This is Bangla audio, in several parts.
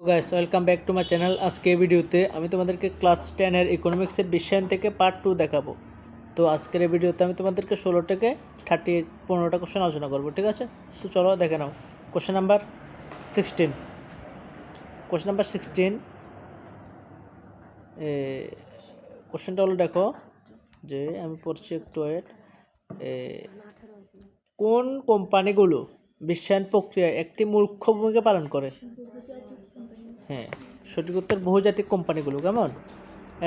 Guys welcome back to my channel আজকে ভিডিওতে আমি তোমাদেরকে ক্লাস টেনের ইকোনমিক্সের বিশ্বায়ন থেকে পার্ট টু দেখাবো। তো আজকের এই ভিডিওতে আমি তোমাদেরকে ষোলো থেকে থার্টি পনেরোটা কোশ্চেন আলোচনা করব, ঠিক আছে? তো চলো দেখে নাও। Question number sixteen question number sixteen কোশ্চেনটা হলো দেখো যে, আমি পড়ছি একটু ওয়েট কোন কোম্পানিগুলো বিশ্বায়ন প্রক্রিয়ায় একটি মূর্খ ভূমিকা পালন করে? হ্যাঁ সঠিক উত্তর বহুজাতিক কোম্পানিগুলো কেমন?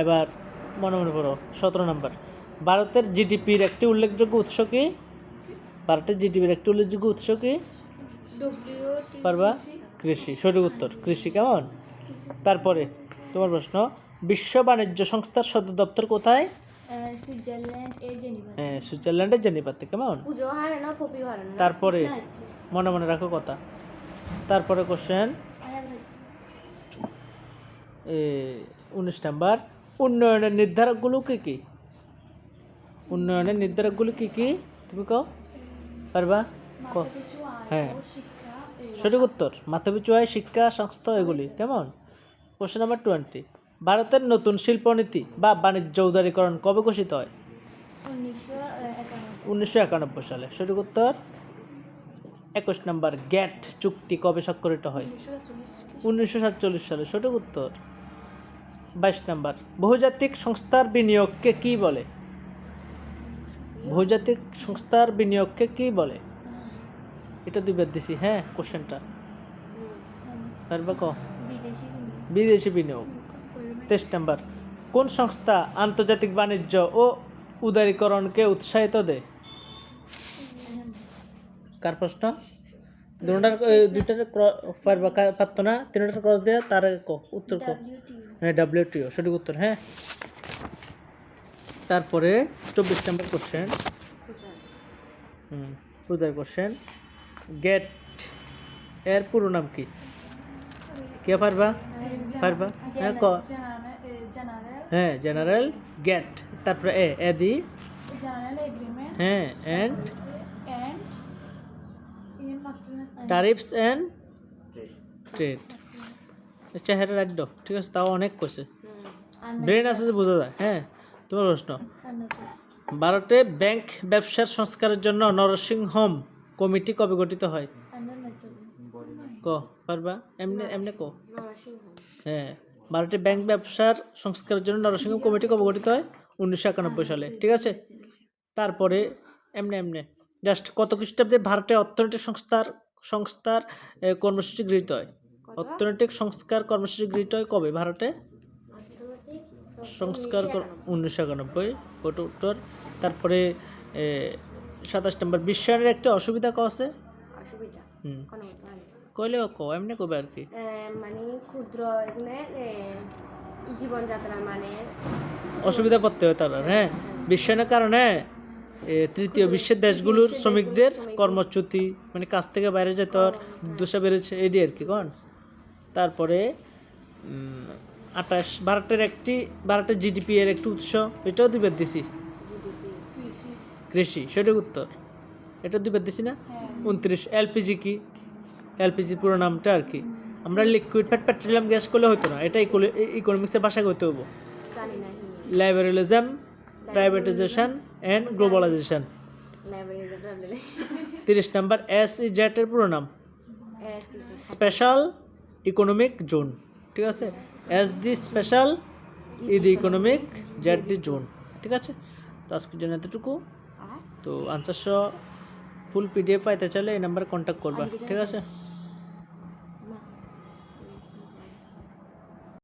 এবার মনে মনে করো সতেরো নম্বর। ভারতের জিডিপির একটি উল্লেখযোগ্য উৎস কি? ভারতের জিডিপির একটি উল্লেখযোগ্য উৎস কি? পারবা? কৃষি সঠিক উত্তর কৃষি কেমন? তারপরে তোমার প্রশ্ন বিশ্ব বাণিজ্য সংস্থার সদর দপ্তর কোথায়? সুইজারল্যান্ড হ্যাঁ সুইজারল্যান্ডের জেনিভাতে কেমন? তারপরে মনে মনে রাখো কথা। তারপরে কোশ্চেন উনিশ নাম্বার, উন্নয়নের নির্ধারকগুলো কী কী? উন্নয়নের নির্ধারকগুলো কী কী? তুমি কও। পারবা? ক হ্যাঁ। সঠিক উত্তর, মাথাপিছু আয় শিক্ষা সংস্থা এগুলি, কেমন? কোশ্চেন নাম্বার টোয়েন্টি, ভারতের নতুন শিল্পনীতি বা বাণিজ্য উদারীকরণ কবে ঘোষিত হয়? উনিশশো একানব্বই উনিশশো একানব্বই সালে। সঠিক উত্তর? একুশ নম্বর গ্যাট চুক্তি কবে স্বাক্ষরিত হয়? উনিশশো সাতচল্লিশ সালে। সঠিক উত্তর? বাইশ নম্বর বহুজাতিক সংস্থার বিনিয়োগকে কি বলে? বহুজাতিক সংস্থার বিনিয়োগকে কি বলে? এটা দুইবার দিছি হ্যাঁ কোশ্চেনটা। পারবা ক বিদেশি বিনিয়োগ। তেইশ নম্বর কোন সংস্থা আন্তর্জাতিক বাণিজ্য ও উদারীকরণকে উৎসাহিত দেয়? কার প্রশ্ন? দুটার দুইটার পারবা পারতো না? তিনটার ক্রস দেয়া তার উত্তর ক হ্যাঁ ডাব্লিউটিও সঠিক উত্তর হ্যাঁ। তারপরে চব্বিশ নম্বর কোশ্চেন হুম পূজার কোশ্চেন গেটের পুরো নাম কি? কে পারবা পারবা হ্যাঁ ক? হ্যাঁ জেনারেল গেট তারপরে এ এ দি। হ্যাঁ অ্যান্ড টারিফস অ্যান্ড ট্রেড চেহারা রাখতো ঠিক আছে? তাও অনেক কোসে ব্রেন আছে যে বোঝা যায় হ্যাঁ? তোমার প্রশ্ন? ভারতে ব্যাংক ব্যবসার সংস্কারের জন্য নরসিংহম কমিটি কবে গঠিত হয়? ক পারবা? এমনি এমনি ক। হ্যাঁ ভারতে ব্যাংক ব্যবসার সংস্কারের জন্য নরসিংহম কমিটি কবে গঠিত হয়? উনিশশো একানব্বই সালে ঠিক আছে? তারপরে এমনি এমনি। জাস্ট কত খ্রিস্টাব্দে ভারতে অর্থনৈতিক সংস্থার সংস্থার কর্মসূচি গৃহীত হয়? অর্থনৈতিক সংস্কার কর্মসূচি গৃহীত হয় কবে ভারতে? সংস্কার উনিশশো একানব্বই উত্তর। তারপরে সাতাশ নম্বর বিশ্বায়নের একটি অসুবিধা ক আছে? অসুবিধা? হুম। মানে কইলে ক এমনি কবে আর কি? মানে ক্ষুদ্র জীবনযাত্রার মানে অসুবিধা পড়তে হয় তারা হ্যাঁ? বিশ্বায়নের কারণে তৃতীয় বিশ্বের দেশগুলোর শ্রমিকদের কর্মচ্যুতি মানে কাজ থেকে বাইরে যেতে হওয়ার দুঃসা বেড়েছে এটি আর কি কন? তারপরে আঠাশ ভারতের একটি ভারতের জিডিপি এর একটি উৎস এটাও দুইবার দিছি। কৃষি। সঠিক উত্তর। এটা দুইবার দিছি না? উনত্রিশ এলপিজি কি? এলপিজি পুরো নামটা আর কি। আমরা লিকুইড ফ্যাট পেট্রোলিয়াম গ্যাস করলে হতো না। এটা ইকোনমিক্সের ভাষায় হতে হব না। প্রাইভেটাইজেশন অ্যান্ড গ্লোবালাইজেশন তিরিশ নাম্বার এস ই জেটের পুরো নাম। স্পেশাল ইকোনমিক জোন ঠিক আছে? As the special E the economic Z the zone ঠিক আছে? তো আজকের জন্য এতটুকু। তো আনসার সহ ফুল পিডিএফ পাইতে চাইলে এই নাম্বারে কন্ট্যাক্ট করবা ঠিক আছে?